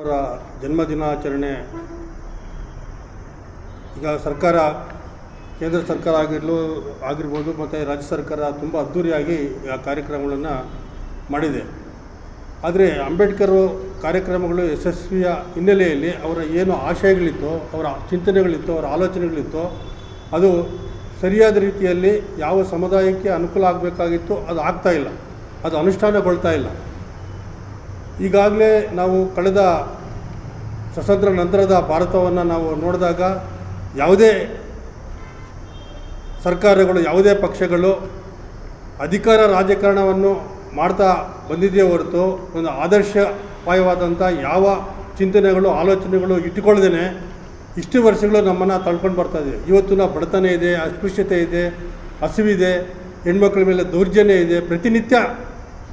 ಅವರ ಜನ್ಮದಿನಾಚರಣೆ ಈಗ ಸರ್ಕಾರ, ಕೇಂದ್ರ ಸರ್ಕಾರ ಆಗಿರಲು, ಆಗಿರ್ಬೋದು, ಮತ್ತು ರಾಜ್ಯ ಸರ್ಕಾರ ತುಂಬ ಅದ್ಧೂರಿಯಾಗಿ ಆ ಕಾರ್ಯಕ್ರಮಗಳನ್ನು ಮಾಡಿದೆ. ಆದರೆ ಅಂಬೇಡ್ಕರ್ ಕಾರ್ಯಕ್ರಮಗಳು ಯಶಸ್ವಿಯ ಹಿನ್ನೆಲೆಯಲ್ಲಿ ಅವರ ಏನು ಆಶಯಗಳಿತ್ತೋ, ಅವರ ಚಿಂತನೆಗಳಿತ್ತೋ, ಅವರ ಆಲೋಚನೆಗಳಿತ್ತೋ, ಅದು ಸರಿಯಾದ ರೀತಿಯಲ್ಲಿ ಯಾವ ಸಮುದಾಯಕ್ಕೆ ಅನುಕೂಲ ಆಗಬೇಕಾಗಿತ್ತು ಅದು ಆಗ್ತಾಯಿಲ್ಲ ಅದು ಅನುಷ್ಠಾನಗೊಳ್ತಾ ಇಲ್ಲ. ಈಗಾಗಲೇ ನಾವು ಕಳೆದ ಸ್ವತಂತ್ರ ನಂತರದ ಭಾರತವನ್ನು ನಾವು ನೋಡಿದಾಗ ಯಾವುದೇ ಸರ್ಕಾರಗಳು, ಯಾವುದೇ ಪಕ್ಷಗಳು ಅಧಿಕಾರ ರಾಜಕಾರಣವನ್ನು ಮಾಡ್ತಾ ಬಂದಿದೆಯೇ ಹೊರತು ಒಂದು ಆದರ್ಶಪಾಯವಾದಂಥ ಯಾವ ಚಿಂತನೆಗಳು, ಆಲೋಚನೆಗಳು ಇಟ್ಟುಕೊಳ್ಳದೇ ಇಷ್ಟು ವರ್ಷಗಳು ನಮ್ಮನ್ನು ತಳ್ಕೊಂಡು ಬರ್ತಾ ಇವತ್ತು ನಾವು ಬಡತನ ಇದೆ, ಅಸ್ಪೃಶ್ಯತೆ ಇದೆ, ಹಸಿವಿದೆ, ಹೆಣ್ಮಕ್ಳ ಮೇಲೆ ದೌರ್ಜನ್ಯ ಇದೆ, ಪ್ರತಿನಿತ್ಯ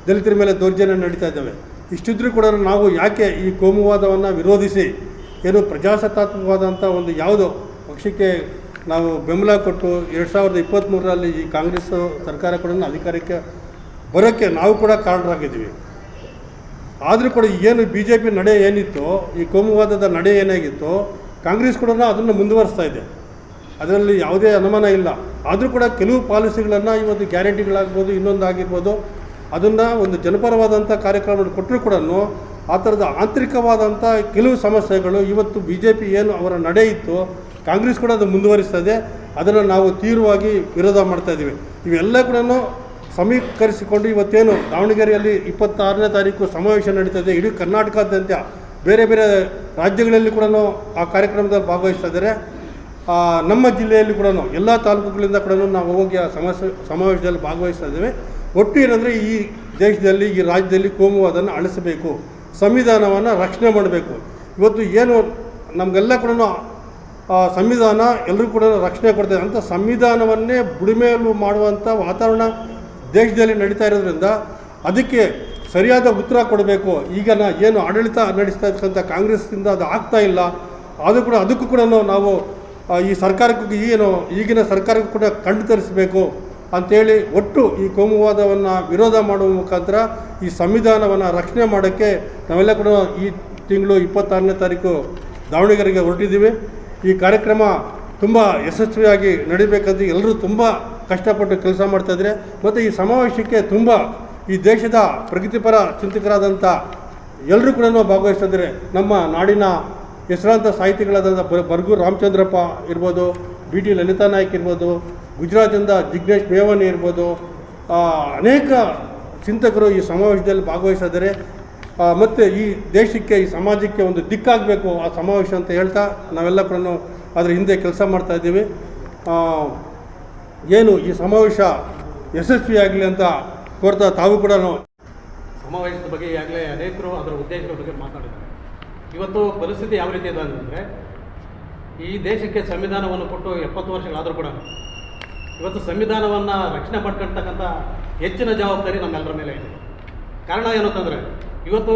ದಲಿತರ ಮೇಲೆ ದೌರ್ಜನ್ಯ ನಡೀತಾ ಇದ್ದಾವೆ. ಇಷ್ಟಿದ್ರೂ ಕೂಡ ನಾವು ಯಾಕೆ ಈ ಕೋಮುವಾದವನ್ನು ವಿರೋಧಿಸಿ ಏನು ಪ್ರಜಾಸತ್ತಾತ್ಮಕವಾದಂಥ ಒಂದು ಯಾವುದೋ ಪಕ್ಷಕ್ಕೆ ನಾವು ಬೆಂಬಲ ಕೊಟ್ಟು ಎರಡು ಸಾವಿರದ ಇಪ್ಪತ್ತ್ಮೂರರಲ್ಲಿ ಈ ಕಾಂಗ್ರೆಸ್ ಸರ್ಕಾರ ಕೂಡ ಅಧಿಕಾರಕ್ಕೆ ಬರೋಕ್ಕೆ ನಾವು ಕೂಡ ಕಾರಣರಾಗಿದ್ದೀವಿ. ಆದರೂ ಕೂಡ ಏನು ಬಿ ಜೆ ಪಿ ನಡೆ ಏನಿತ್ತು, ಈ ಕೋಮುವಾದದ ನಡೆ ಏನಾಗಿತ್ತು, ಕಾಂಗ್ರೆಸ್ ಕೂಡ ಅದನ್ನು ಮುಂದುವರಿಸ್ತಾ ಇದೆ. ಅದರಲ್ಲಿ ಯಾವುದೇ ಅನುಮಾನ ಇಲ್ಲ. ಆದರೂ ಕೂಡ ಕೆಲವು ಪಾಲಿಸಿಗಳನ್ನು ಇವತ್ತು ಗ್ಯಾರಂಟಿಗಳಾಗ್ಬೋದು ಇನ್ನೊಂದು ಆಗಿರ್ಬೋದು ಅದನ್ನು ಒಂದು ಜನಪರವಾದಂಥ ಕಾರ್ಯಕ್ರಮ ಕೊಟ್ಟರೂ ಕೂಡ ಆ ಥರದ ಆಂತರಿಕವಾದಂಥ ಕೆಲವು ಸಮಸ್ಯೆಗಳು, ಇವತ್ತು ಬಿ ಜೆ ಪಿ ಏನು ಅವರ ನಡೆ ಇತ್ತು, ಕಾಂಗ್ರೆಸ್ ಕೂಡ ಅದು ಮುಂದುವರಿಸ್ತದೆ, ಅದನ್ನು ನಾವು ತೀವ್ರವಾಗಿ ವಿರೋಧ ಮಾಡ್ತಾ ಇದ್ದೀವಿ. ಇವೆಲ್ಲ ಕೂಡ ಸಮೀಕರಿಸಿಕೊಂಡು ಇವತ್ತೇನು ದಾವಣಗೆರೆಯಲ್ಲಿ ಇಪ್ಪತ್ತಾರನೇ ತಾರೀಕು ಸಮಾವೇಶ ನಡೀತದೆ ಇಡೀ ಕರ್ನಾಟಕದಾದ್ಯಂತ ಬೇರೆ ಬೇರೆ ರಾಜ್ಯಗಳಲ್ಲಿ ಕೂಡ ಆ ಕಾರ್ಯಕ್ರಮದಲ್ಲಿ ಭಾಗವಹಿಸ್ತಾ ಇದ್ದಾರೆ. ನಮ್ಮ ಜಿಲ್ಲೆಯಲ್ಲಿ ಕೂಡ ಎಲ್ಲ ತಾಲೂಕುಗಳಿಂದ ಕೂಡ ನಾವು ಹೋಗಿ ಆ ಸಮಸ್ಯೆ, ಸಮಾವೇಶದಲ್ಲಿ ಭಾಗವಹಿಸ್ತಾ ಇದ್ದೇವೆ. ಒಟ್ಟು ಏನಂದರೆ ಈ ದೇಶದಲ್ಲಿ, ಈ ರಾಜ್ಯದಲ್ಲಿ ಕೋಮುವಾದನ್ನು ಅಳಿಸಬೇಕು. ಸಂವಿಧಾನವನ್ನು ರಕ್ಷಣೆ ಮಾಡಬೇಕು. ಇವತ್ತು ಏನು ನಮಗೆಲ್ಲ ಕೂಡ ಸಂವಿಧಾನ ಎಲ್ಲರೂ ಕೂಡ ರಕ್ಷಣೆ ಕೊಡ್ತದೆ. ಅಂತ ಸಂವಿಧಾನವನ್ನೇ ಬುಡಿಮೆಯಲ್ಲೂ ಮಾಡುವಂಥ ವಾತಾವರಣ ದೇಶದಲ್ಲಿ ನಡೀತಾ ಇರೋದ್ರಿಂದ ಅದಕ್ಕೆ ಸರಿಯಾದ ಉತ್ತರ ಕೊಡಬೇಕು. ಈಗ ನಾ ಏನು ಆಡಳಿತ ನಡೆಸ್ತಾ ಇರ್ತಕ್ಕಂಥ ಕಾಂಗ್ರೆಸ್ಸಿಂದ ಅದು ಆಗ್ತಾ ಇಲ್ಲ. ಅದು ಕೂಡ, ಅದಕ್ಕೂ ಕೂಡ ನಾವು ಈ ಸರ್ಕಾರಕ್ಕೂ ಏನು ಈಗಿನ ಸರ್ಕಾರಕ್ಕೂ ಕೂಡ ಕಂಡು ತರಿಸಬೇಕು. ಅಂಥೇಳಿ ಒಟ್ಟು ಈ ಕೋಮುವಾದವನ್ನು ವಿರೋಧ ಮಾಡುವ ಮುಖಾಂತರ ಈ ಸಂವಿಧಾನವನ್ನು ರಕ್ಷಣೆ ಮಾಡೋಕ್ಕೆ ನಾವೆಲ್ಲ ಕೂಡ ಈ ತಿಂಗಳು ಇಪ್ಪತ್ತಾರನೇ ತಾರೀಕು ದಾವಣಗೆರೆಗೆ ಹೊರಟಿದ್ದೀವಿ. ಈ ಕಾರ್ಯಕ್ರಮ ತುಂಬ ಯಶಸ್ವಿಯಾಗಿ ನಡಿಬೇಕಂತ ಎಲ್ಲರೂ ತುಂಬ ಕಷ್ಟಪಟ್ಟು ಕೆಲಸ ಮಾಡ್ತಾಯಿದ್ರೆ ಮತ್ತು ಈ ಸಮಾವೇಶಕ್ಕೆ ತುಂಬ ಈ ದೇಶದ ಪ್ರಗತಿಪರ ಚಿಂತಕರಾದಂಥ ಎಲ್ಲರೂ ಕೂಡ ಭಾಗವಹಿಸ್ತಿದ್ದಾರೆ ನಮ್ಮ ನಾಡಿನ ಹೆಸರಾಂತ ಸಾಹಿತಿಗಳಾದಂಥ ಬರ್ಗು ರಾಮಚಂದ್ರಪ್ಪ ಇರ್ಬೋದು, ಬಿ ಟಿ ಲಲಿತಾ ನಾಯ್ಕ್ ಇರ್ಬೋದು ಗುಜರಾತಿಂದ ಜಿಗ್ನೇಶ್ ಮೇವನ್ ಇರ್ಬೋದು ಅನೇಕ ಚಿಂತಕರು ಈ ಸಮಾವೇಶದಲ್ಲಿ ಭಾಗವಹಿಸಿದರೆ ಮತ್ತು ಈ ದೇಶಕ್ಕೆ, ಈ ಸಮಾಜಕ್ಕೆ ಒಂದು ದಿಕ್ಕಾಗಬೇಕು ಆ ಸಮಾವೇಶ ಅಂತ ಹೇಳ್ತಾ ನಾವೆಲ್ಲ ಕೂಡ ಅದರ ಹಿಂದೆ ಕೆಲಸ ಮಾಡ್ತಾ ಇದ್ದೀವಿ. ಏನು ಈ ಸಮಾವೇಶ ಯಶಸ್ವಿಯಾಗಲಿ ಅಂತ ಕೋರ್ತಾ ತಾವು ಕೂಡ ಸಮಾವೇಶದ ಬಗ್ಗೆ ಈಗಾಗಲೇ ಅನೇಕರು ಅದರ ಉದ್ದೇಶಗಳ ಬಗ್ಗೆ ಮಾತಾಡಿದ್ದಾರೆ. ಇವತ್ತು ಪರಿಸ್ಥಿತಿ ಯಾವ ರೀತಿ ಇದೆ ಅಂತಂದರೆ ಈ ದೇಶಕ್ಕೆ ಸಂವಿಧಾನವನ್ನು ಕೊಟ್ಟು ಎಪ್ಪತ್ತು ವರ್ಷಗಳಾದರೂ ಕೂಡ ಇವತ್ತು ಸಂವಿಧಾನವನ್ನು ರಕ್ಷಣೆ ಪಡ್ಕೊಳ್ತಕ್ಕಂಥ ಹೆಚ್ಚಿನ ಜವಾಬ್ದಾರಿ ನಮ್ಮೆಲ್ಲರ ಮೇಲೆ ಇದೆ. ಕಾರಣ ಏನು ಅಂತಂದರೆ, ಇವತ್ತು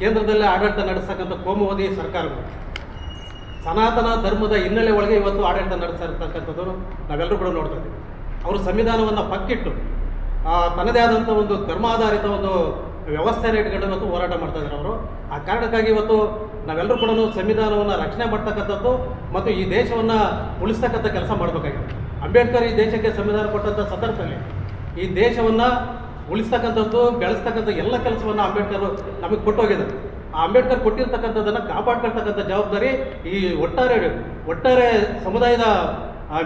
ಕೇಂದ್ರದಲ್ಲಿ ಆಡಳಿತ ನಡೆಸ್ತಕ್ಕಂಥ ಕೋಮುವಾದಿ ಸರ್ಕಾರಗಳು, ಸನಾತನ ಧರ್ಮದ ಹಿನ್ನೆಲೆ ಒಳಗೆ ಇವತ್ತು ಆಡಳಿತ ನಡೆಸ್ತಾ ಇರ್ತಕ್ಕಂಥದ್ದು ನಾವೆಲ್ಲರೂ ಕೂಡ ನೋಡ್ತಾ ಇದ್ದೀವಿ. ಅವರು ಸಂವಿಧಾನವನ್ನು ಪಕ್ಕಿಟ್ಟು ತನ್ನದೇ ಆದಂಥ ಒಂದು ಧರ್ಮಾಧಾರಿತ ಒಂದು ವ್ಯವಸ್ಥೆಯನ್ನು ಇಟ್ಕೊಂಡು ಇವತ್ತು ಹೋರಾಟ ಮಾಡ್ತಾ ಇದ್ದಾರೆ ಅವರು. ಆ ಕಾರಣಕ್ಕಾಗಿ ಇವತ್ತು ನಾವೆಲ್ಲರೂ ಕೂಡ ಸಂವಿಧಾನವನ್ನು ರಕ್ಷಣೆ ಮಾಡ್ತಕ್ಕಂಥದ್ದು ಮತ್ತು ಈ ದೇಶವನ್ನು ಉಳಿಸ್ತಕ್ಕಂಥ ಕೆಲಸ ಮಾಡಬೇಕಾಗಿದೆ. ಅಂಬೇಡ್ಕರ್ ಈ ದೇಶಕ್ಕೆ ಸಂವಿಧಾನ ಕೊಟ್ಟಂಥ ಸಂದರ್ಭದಲ್ಲಿ ಈ ದೇಶವನ್ನು ಉಳಿಸ್ತಕ್ಕಂಥದ್ದು, ಬೆಳೆಸ್ತಕ್ಕಂಥ ಎಲ್ಲ ಕೆಲಸವನ್ನು ಅಂಬೇಡ್ಕರ್ ನಮಗೆ ಕೊಟ್ಟೋಗಿದ್ದಾರೆ. ಆ ಅಂಬೇಡ್ಕರ್ ಕೊಟ್ಟಿರ್ತಕ್ಕಂಥದ್ದನ್ನು ಕಾಪಾಡ್ಕೊಳ್ತಕ್ಕಂಥ ಜವಾಬ್ದಾರಿ ಈ ಒಟ್ಟಾರೆ ಒಟ್ಟಾರೆ ಸಮುದಾಯದ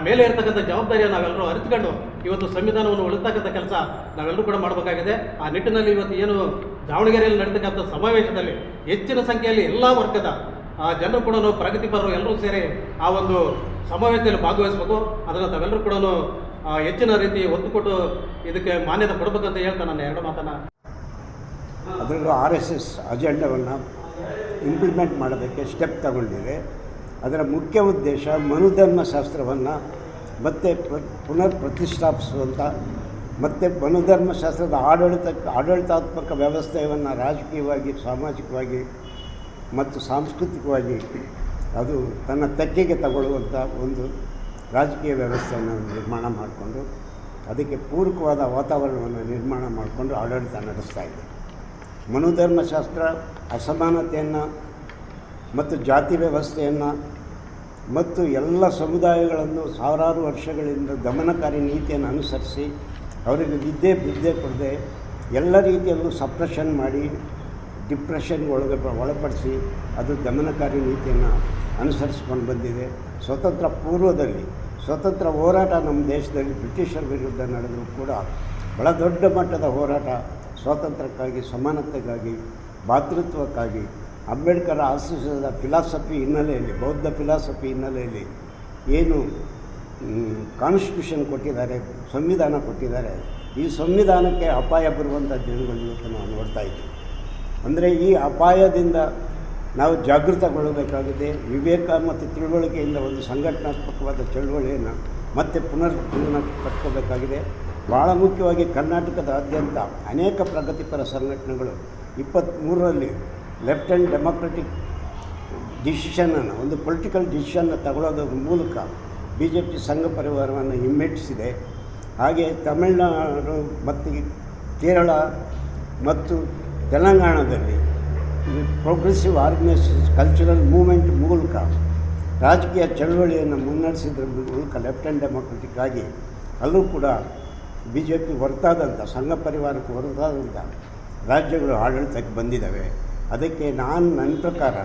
ಮೇಲೆ ಇರ್ತಕ್ಕಂಥ ಜವಾಬ್ದಾರಿಯನ್ನು ನಾವೆಲ್ಲರೂ ಅರಿತುಕೊಂಡು ಇವತ್ತು ಸಂವಿಧಾನವನ್ನು ಉಳಿಸ್ತಕ್ಕಂಥ ಕೆಲಸ ನಾವೆಲ್ಲರೂ ಕೂಡ ಮಾಡಬೇಕಾಗಿದೆ. ಆ ನಿಟ್ಟಿನಲ್ಲಿ ಇವತ್ತು ಏನು ದಾವಣಗೆರೆಯಲ್ಲಿ ನಡೀತಕ್ಕಂಥ ಸಮಾವೇಶದಲ್ಲಿ ಹೆಚ್ಚಿನ ಸಂಖ್ಯೆಯಲ್ಲಿ ಎಲ್ಲ ವರ್ಗದ ಆ ಜನರು ಕೂಡ ಪ್ರಗತಿಪರರು ಎಲ್ಲರೂ ಸೇರಿ ಆ ಒಂದು ಸಮಾವೇಶದಲ್ಲಿ ಭಾಗವಹಿಸಬೇಕು. ಅದನ್ನು ತಾವೆಲ್ಲರೂ ಕೂಡ ಹೆಚ್ಚಿನ ರೀತಿ ಒತ್ತು ಕೊಟ್ಟು ಇದಕ್ಕೆ ಮಾನ್ಯತೆ ಕೊಡಬೇಕಂತ ಹೇಳ್ತಾ ನನ್ನ ಎರಡು ಮಾತನ್ನು. ಅದರಲ್ಲೂ ಆರ್ ಎಸ್ ಎಸ್ ಅಜೆಂಡವನ್ನು ಇಂಪ್ಲಿಮೆಂಟ್ ಮಾಡೋದಕ್ಕೆ ಸ್ಟೆಪ್ ತಗೊಂಡಿದೆ. ಅದರ ಮುಖ್ಯ ಉದ್ದೇಶ ಮನುಧರ್ಮಶಾಸ್ತ್ರವನ್ನು ಮತ್ತೆ ಪ್ರ ಪುನರ್ ಪ್ರತಿಷ್ಠಾಪಿಸುವಂಥ ಮತ್ತು ಮನುಧರ್ಮಶಾಸ್ತ್ರದ ಆಡಳಿತ, ಆಡಳಿತಾತ್ಮಕ ವ್ಯವಸ್ಥೆಯನ್ನು ರಾಜಕೀಯವಾಗಿ, ಸಾಮಾಜಿಕವಾಗಿ ಮತ್ತು ಸಾಂಸ್ಕೃತಿಕವಾಗಿ ಅದು ತನ್ನ ತೆಕ್ಕೆಗೆ ತಗೊಳ್ಳುವಂಥ ಒಂದು ರಾಜಕೀಯ ವ್ಯವಸ್ಥೆಯನ್ನು ನಿರ್ಮಾಣ ಮಾಡಿಕೊಂಡು ಅದಕ್ಕೆ ಪೂರಕವಾದ ವಾತಾವರಣವನ್ನು ನಿರ್ಮಾಣ ಮಾಡಿಕೊಂಡು ಆಡಳಿತ ನಡೆಸ್ತಾ ಇದೆ. ಮನುಧರ್ಮಶಾಸ್ತ್ರ ಅಸಮಾನತೆಯನ್ನು ಮತ್ತು ಜಾತಿ ವ್ಯವಸ್ಥೆಯನ್ನು ಮತ್ತು ಎಲ್ಲ ಸಮುದಾಯಗಳನ್ನು ಸಾವಿರಾರು ವರ್ಷಗಳಿಂದ ಗಮನಕಾರಿ ನೀತಿಯನ್ನು ಅನುಸರಿಸಿ ಅವರಿಗೆ ವಿದ್ಯೆ ಬಿದ್ದೆ ಕೊಡದೆ ಎಲ್ಲ ರೀತಿಯಲ್ಲೂ ಸಪ್ರೆಷನ್ ಮಾಡಿ ಡಿಪ್ರೆಷನ್ಗೆ ಒಳಗೆ ಒಳಪಡಿಸಿ ಅದು ದಮನಕಾರಿ ನೀತಿಯನ್ನು ಅನುಸರಿಸ್ಕೊಂಡು ಬಂದಿದೆ. ಸ್ವತಂತ್ರ ಪೂರ್ವದಲ್ಲಿ, ಸ್ವತಂತ್ರ ಹೋರಾಟ ನಮ್ಮ ದೇಶದಲ್ಲಿ ಬ್ರಿಟಿಷರ ವಿರುದ್ಧ ನಡೆದರೂ ಕೂಡ ಬಹಳ ದೊಡ್ಡ ಮಟ್ಟದ ಹೋರಾಟ ಸ್ವಾತಂತ್ರ್ಯಕ್ಕಾಗಿ, ಸಮಾನತೆಗಾಗಿ, ಭಾತೃತ್ವಕ್ಕಾಗಿ, ಅಂಬೇಡ್ಕರ್ ಆಶಿಸಿದ ಫಿಲಾಸಫಿ ಹಿನ್ನೆಲೆಯಲ್ಲಿ, ಬೌದ್ಧ ಫಿಲಾಸಫಿ ಹಿನ್ನೆಲೆಯಲ್ಲಿ ಏನು ಕಾನ್ಸ್ಟಿಟ್ಯೂಷನ್ ಕೊಟ್ಟಿದ್ದಾರೆ, ಸಂವಿಧಾನ ಕೊಟ್ಟಿದ್ದಾರೆ. ಈ ಸಂವಿಧಾನಕ್ಕೆ ಅಪಾಯ ಬರುವಂಥ ದಿನಗಳು ಇವತ್ತು ನಾವು ನೋಡ್ತಾ ಇದ್ದೀವಿ. ಅಂದರೆ ಈ ಅಪಾಯದಿಂದ ನಾವು ಜಾಗೃತಗೊಳ್ಳಬೇಕಾಗಿದೆ. ವಿವೇಕ ಮತ್ತು ತಿಳುವಳಿಕೆಯಿಂದ ಒಂದು ಸಂಘಟನಾತ್ಮಕವಾದ ಚಳುವಳಿಯನ್ನು ಮತ್ತೆ ಪುನರ್ಜೀವನ ಪಡ್ಕೋಬೇಕಾಗಿದೆ ಭಾಳ ಮುಖ್ಯವಾಗಿ ಕರ್ನಾಟಕದಾದ್ಯಂತ ಅನೇಕ ಪ್ರಗತಿಪರ ಸಂಘಟನೆಗಳು ಇಪ್ಪತ್ತ್ಮೂರರಲ್ಲಿ ಲೆಫ್ಟ್ ಆ್ಯಂಡ್ ಡೆಮೊಕ್ರೆಟಿಕ್ ಡಿಸಿಷನನ್ನು, ಒಂದು ಪೊಲಿಟಿಕಲ್ ಡಿಸಿಷನ್ನ ತಗೊಳ್ಳೋದ್ರ ಮೂಲಕ ಬಿ ಜೆ ಪಿ ಸಂಘ ಪರಿವಾರವನ್ನು ಹಿಮ್ಮೆಟ್ಟಿಸಿದೆ. ಹಾಗೆ ತಮಿಳುನಾಡು ಮತ್ತು ಕೇರಳ ಮತ್ತು ತೆಲಂಗಾಣದಲ್ಲಿ. ಪ್ರೋಗ್ರೆಸಿವ್ ಆರ್ಗನೈಸೇಷನ್ ಕಲ್ಚರಲ್ ಮೂಮೆಂಟ್ ಮೂಲಕ ರಾಜಕೀಯ ಚಳವಳಿಯನ್ನು ಮುನ್ನಡೆಸಿದ್ರ ಮೂಲಕ ಲೆಫ್ಟ್ ಆ್ಯಂಡ್ ಅಲ್ಲೂ ಕೂಡ ಬಿ ಜೆ ಪಿ ಹೊರತಾದಂಥ ಸಂಘ ಪರಿವಾರಕ್ಕೆ ಹೊರತಾದಂಥ ರಾಜ್ಯಗಳು ಆಡಳಿತಕ್ಕೆ ಬಂದಿದ್ದಾವೆ. ಅದಕ್ಕೆ ನಾನು ನನ್ನ ಪ್ರಕಾರ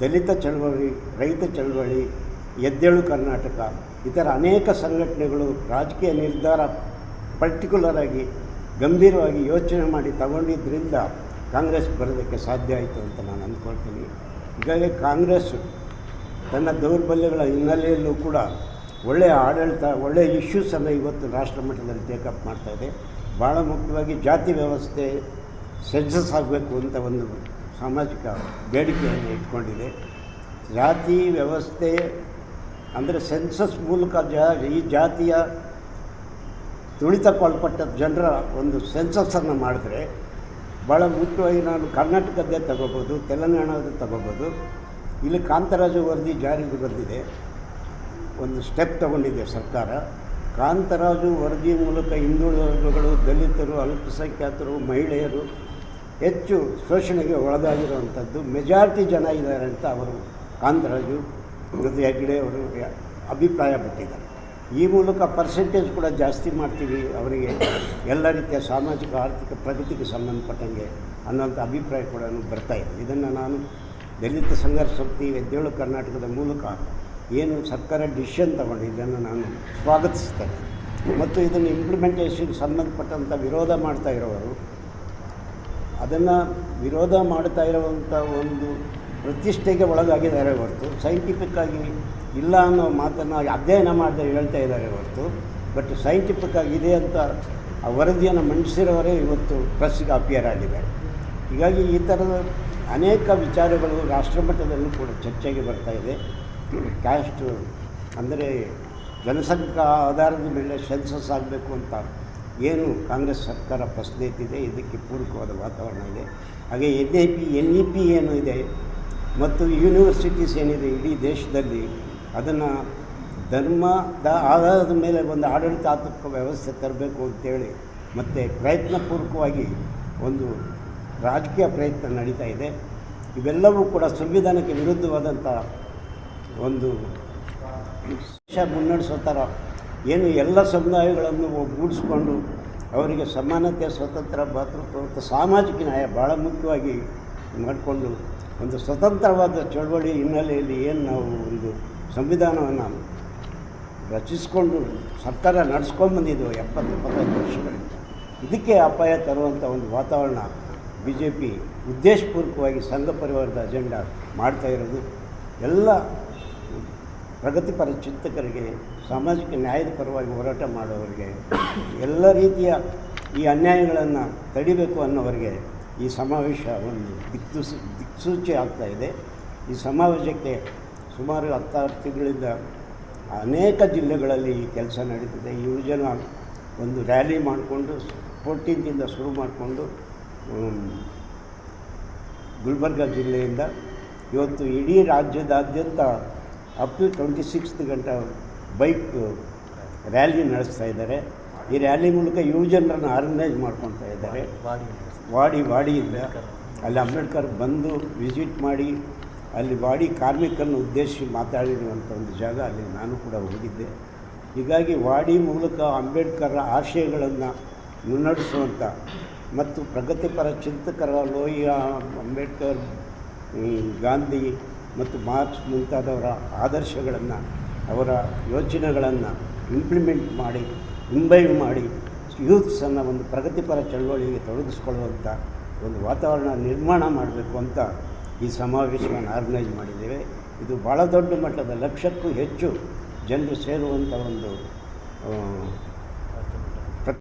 ದಲಿತ ಚಳವಳಿ, ರೈತ ಚಳವಳಿ, ಎದ್ದೇಳು ಕರ್ನಾಟಕ, ಇತರ ಅನೇಕ ಸಂಘಟನೆಗಳು ರಾಜಕೀಯ ನಿರ್ಧಾರ ಪರ್ಟಿಕ್ಯುಲರ್ ಆಗಿ ಗಂಭೀರವಾಗಿ ಯೋಚನೆ ಮಾಡಿ ತಗೊಂಡಿದ್ದರಿಂದ ಕಾಂಗ್ರೆಸ್ ಬರೋದಕ್ಕೆ ಸಾಧ್ಯ ಆಯಿತು ಅಂತ ನಾನು ಅಂದ್ಕೊಳ್ತೀನಿ. ಹೀಗಾಗಿ ಕಾಂಗ್ರೆಸ್ ತನ್ನ ದೌರ್ಬಲ್ಯಗಳ ಹಿನ್ನೆಲೆಯಲ್ಲೂ ಕೂಡ ಒಳ್ಳೆಯ ಆಡಳಿತ, ಒಳ್ಳೆಯ ಇಶ್ಯೂಸನ್ನು ಇವತ್ತು ರಾಷ್ಟ್ರ ಮಟ್ಟದಲ್ಲಿ ಟೇಕಪ್ ಮಾಡ್ತಾಯಿದೆ ಭಾಳ ಮುಖ್ಯವಾಗಿ ಜಾತಿ ವ್ಯವಸ್ಥೆ ಸೆನ್ಸಸ್ ಆಗಬೇಕು ಅಂತ ಒಂದು ಸಾಮಾಜಿಕ ಬೇಡಿಕೆಯನ್ನು ಇಟ್ಕೊಂಡಿದೆ. ಜಾತಿ ವ್ಯವಸ್ಥೆ ಅಂದರೆ ಸೆನ್ಸಸ್ ಮೂಲಕ ಜಾ, ಈ ಜಾತಿಯ ತುಳಿತಕ್ಕೊಳಪಟ್ಟ ಜನರ ಒಂದು ಸೆನ್ಸಸ್ಸನ್ನು ಮಾಡಿದ್ರೆ ಭಾಳ ಮುಖ್ಯವಾಗಿ ನಾನು ಕರ್ನಾಟಕದ್ದೇ ತಗೋಬೋದು ತೆಲಂಗಾಣದ ತಗೋಬೋದು. ಇಲ್ಲಿ ಕಾಂತರಾಜು ವರದಿ ಜಾರಿಗೆ ಬಂದಿದೆ. ಒಂದು ಸ್ಟೆಪ್ ತಗೊಂಡಿದೆ ಸರ್ಕಾರ. ಕಾಂತರಾಜು ವರದಿ ಮೂಲಕ ಹಿಂದುಳಿದ ವರ್ಗಗಳು, ದಲಿತರು, ಅಲ್ಪಸಂಖ್ಯಾತರು, ಮಹಿಳೆಯರು ಹೆಚ್ಚು ಶೋಷಣೆಗೆ ಒಳಗಾಗಿರುವಂಥದ್ದು. ಮೆಜಾರಿಟಿ ಜನ ಇದ್ದಾರೆ ಅಂತ ಅವರು ಕಾಂತರಾಜು ಮತ್ತು ಹೆಗ್ಡೆ ಅವರು ಅಭಿಪ್ರಾಯಪಟ್ಟಿದ್ದಾರೆ ಅಭಿಪ್ರಾಯ ಪಟ್ಟಿದ್ದಾರೆ ಈ ಮೂಲಕ ಪರ್ಸೆಂಟೇಜ್ ಕೂಡ ಜಾಸ್ತಿ ಮಾಡ್ತೀವಿ ಅವರಿಗೆ. ಎಲ್ಲ ರೀತಿಯ ಸಾಮಾಜಿಕ, ಆರ್ಥಿಕ ಪ್ರಗತಿಗೆ ಸಂಬಂಧಪಟ್ಟಂಗೆ ಅನ್ನೋಂಥ ಅಭಿಪ್ರಾಯ ಕೂಡ ಬರ್ತಾ ಇದೆ. ಇದನ್ನು ನಾನು ದಲಿತ ಸಂಘರ್ಷ ಶಕ್ತಿ ಎದ್ದೇಳು ಕರ್ನಾಟಕದ ಮೂಲಕ ಏನು ಸರ್ಕಾರ ಡಿಸಿಷನ್ ತಗೊಂಡು ಇದನ್ನು ನಾನು ಸ್ವಾಗತಿಸ್ತೇನೆ. ಮತ್ತು ಇದನ್ನು ಇಂಪ್ಲಿಮೆಂಟೇಷನ್ಗೆ ಸಂಬಂಧಪಟ್ಟಂಥ ವಿರೋಧ ಮಾಡ್ತಾ ಇರೋರು, ಅದನ್ನು ವಿರೋಧ ಮಾಡ್ತಾ ಇರುವಂಥ ಒಂದು ಪ್ರತಿಷ್ಠೆಗೆ ಒಳಗಾಗಿದ್ದಾರೆ ಹೊರತು ಸೈಂಟಿಫಿಕ್ ಆಗಿ ಇಲ್ಲ ಅನ್ನೋ ಮಾತನ್ನು ಅಧ್ಯಯನ ಮಾಡದೆ ಹೇಳ್ತಾ ಇದ್ದಾರೆ ಹೊರತು ಬಟ್ ಸೈಂಟಿಫಿಕ್ ಆಗಿ ಇದೆ ಅಂತ ಆ ವರದಿಯನ್ನು ಮಂಡಿಸಿರೋರೇ ಇವತ್ತು ಪ್ರೆಸ್ಗೆ ಅಪಿಯರ್ ಆಗಿದ್ದಾರೆ. ಹೀಗಾಗಿ ಈ ಥರದ ಅನೇಕ ವಿಚಾರಗಳು ರಾಷ್ಟ್ರಮಟ್ಟದಲ್ಲೂ ಕೂಡ ಚರ್ಚೆಗೆ ಬರ್ತಾ ಇದೆ. ಕ್ಯಾಸ್ಟ್ ಅಂದರೆ ಜನಸಂಖ್ಯಾ ಆಧಾರದ ಮೇಲೆ ಸೆನ್ಸಸ್ ಆಗಬೇಕು ಅಂತ ಏನು ಕಾಂಗ್ರೆಸ್ ಸರ್ಕಾರ ಪ್ರಶ್ನೆ ಎತ್ತಿದೆ ಇದಕ್ಕೆ ಪೂರಕವಾದ ವಾತಾವರಣ ಇದೆ. ಹಾಗೆ N I P, N E P ಏನು ಇದೆ ಮತ್ತು ಯೂನಿವರ್ಸಿಟೀಸ್ ಏನಿದೆ ಇಡೀ ದೇಶದಲ್ಲಿ, ಅದನ್ನು ಧರ್ಮದ ಆಧಾರದ ಮೇಲೆ ಒಂದು ಆಡಳಿತಾತ್ಮಕ ವ್ಯವಸ್ಥೆ ತರಬೇಕು ಅಂತೇಳಿ ಮತ್ತು ಪ್ರಯತ್ನಪೂರ್ವಕವಾಗಿ ಒಂದು ರಾಜಕೀಯ ಪ್ರಯತ್ನ ನಡೀತಾ ಇದೆ. ಇವೆಲ್ಲವೂ ಕೂಡ ಸಂವಿಧಾನಕ್ಕೆ ವಿರುದ್ಧವಾದಂಥ ಒಂದು ದೇಶ ಮುನ್ನಡೆಸೋ ಥರ ಏನು ಎಲ್ಲ ಸಮುದಾಯಗಳನ್ನು ಒಗ್ಗೂಡಿಸ್ಕೊಂಡು ಅವರಿಗೆ ಸಮಾನತೆ, ಸ್ವತಂತ್ರ ಭಾತೃತ್ವ ಸಾಮಾಜಿಕ ನ್ಯಾಯ ಭಾಳ ಮುಖ್ಯವಾಗಿ ಮಾಡಿಕೊಂಡು ಒಂದು ಸ್ವತಂತ್ರವಾದ ಚಳವಳಿ ಹಿನ್ನೆಲೆಯಲ್ಲಿ ಏನು ನಾವು ಒಂದು ಸಂವಿಧಾನವನ್ನು ರಚಿಸ್ಕೊಂಡು ಸರ್ಕಾರ ನಡೆಸ್ಕೊಂಡು ಬಂದಿದ್ದೆವು ಎಪ್ಪತ್ತು, ಎಪ್ಪತ್ತೈದು ವರ್ಷಗಳಿಂದ. ಇದಕ್ಕೆ ಅಪಾಯ ತರುವಂಥ ಒಂದು ವಾತಾವರಣ ಬಿ ಜೆ ಪಿ ಉದ್ದೇಶಪೂರ್ವಕವಾಗಿ ಸಂಘ ಪರಿವಾರದ ಅಜೆಂಡಾ ಮಾಡ್ತಾ ಇರೋದು. ಎಲ್ಲ ಪ್ರಗತಿಪರ ಚಿಂತಕರಿಗೆ, ಸಾಮಾಜಿಕ ನ್ಯಾಯದ ಪರವಾಗಿ ಹೋರಾಟ ಮಾಡೋರಿಗೆ ಎಲ್ಲ ರೀತಿಯ ಈ ಅನ್ಯಾಯಗಳನ್ನು ತಡಿಬೇಕು ಅನ್ನೋವರಿಗೆ ಈ ಸಮಾವೇಶ ಒಂದು ದಿಕ್ಕು ದಿಕ್ಸೂಚಿ ಆಗ್ತಾ ಇದೆ. ಈ ಸಮಾವೇಶಕ್ಕೆ ಸುಮಾರು ಹತ್ತಾರು ತಿಂಗಳಿಂದ ಅನೇಕ ಜಿಲ್ಲೆಗಳಲ್ಲಿ ಈ ಕೆಲಸ ನಡೀತಿದೆ. ಯುವಜನ ಒಂದು ರ್ಯಾಲಿ ಮಾಡಿಕೊಂಡು ಫೋರ್ಟೀನ್ತಿಂದ ಶುರು ಮಾಡಿಕೊಂಡು ಗುಲ್ಬರ್ಗ ಜಿಲ್ಲೆಯಿಂದ ಇವತ್ತು ಇಡೀ ರಾಜ್ಯದಾದ್ಯಂತ ಅಪ್ ಟು ಟ್ವೆಂಟಿ ಸಿಕ್ಸ್ತ್ ಗಂಟೆ ಬೈಕ್, ರ್ಯಾಲಿ ನಡೆಸ್ತಾ ಇದ್ದಾರೆ. ಈ ರ್ಯಾಲಿ ಮೂಲಕ ಯುವ ಜನರನ್ನು ಆರ್ಗನೈಸ್ ಮಾಡ್ಕೊತಾ ಇದ್ದಾರೆ. ವಾಡಿ ವಾಡಿಯಿಂದ ಅಲ್ಲಿ ಅಂಬೇಡ್ಕರ್ ಬಂದು ವಿಸಿಟ್ ಮಾಡಿ ಅಲ್ಲಿ ವಾಡಿ ಕಾರ್ಮಿಕರನ್ನು ಉದ್ದೇಶಿಸಿ ಮಾತಾಡಿರುವಂಥ ಒಂದು ಜಾಗ ಅಲ್ಲಿ ನಾನು ಕೂಡ ಹೋಗಿದ್ದೆ. ಹೀಗಾಗಿ ವಾಡಿ ಮೂಲಕ ಅಂಬೇಡ್ಕರ್ ಆಶಯಗಳನ್ನು ಮುನ್ನಡೆಸುವಂಥ ಮತ್ತು ಪ್ರಗತಿಪರ ಚಿಂತಕರ ಲೋಹಿಯ ಅಂಬೇಡ್ಕರ್ ಗಾಂಧಿ ಮತ್ತು ಮಾರ್ಕ್ಸ್ ಮುಂತಾದವರ ಆದರ್ಶಗಳನ್ನು ಅವರ ಯೋಚನೆಗಳನ್ನು ಇಂಪ್ಲಿಮೆಂಟ್ ಮಾಡಿ ಇಂಬೈವ್ ಮಾಡಿ ಯೂತ್ಸನ್ನು ಒಂದು ಪ್ರಗತಿಪರ ಚಳವಳಿಗೆ ತೊಡಗಿಸ್ಕೊಳ್ಳುವಂಥ ಒಂದು ವಾತಾವರಣ ನಿರ್ಮಾಣ ಮಾಡಬೇಕು ಅಂತ ಈ ಸಮಾವೇಶವನ್ನು ಆರ್ಗನೈಸ್ ಮಾಡಿದ್ದೇವೆ. ಇದು ಭಾಳ ದೊಡ್ಡ ಮಟ್ಟದ ಲಕ್ಷಕ್ಕೂ ಹೆಚ್ಚು ಜನರು ಸೇರುವಂಥ ಒಂದು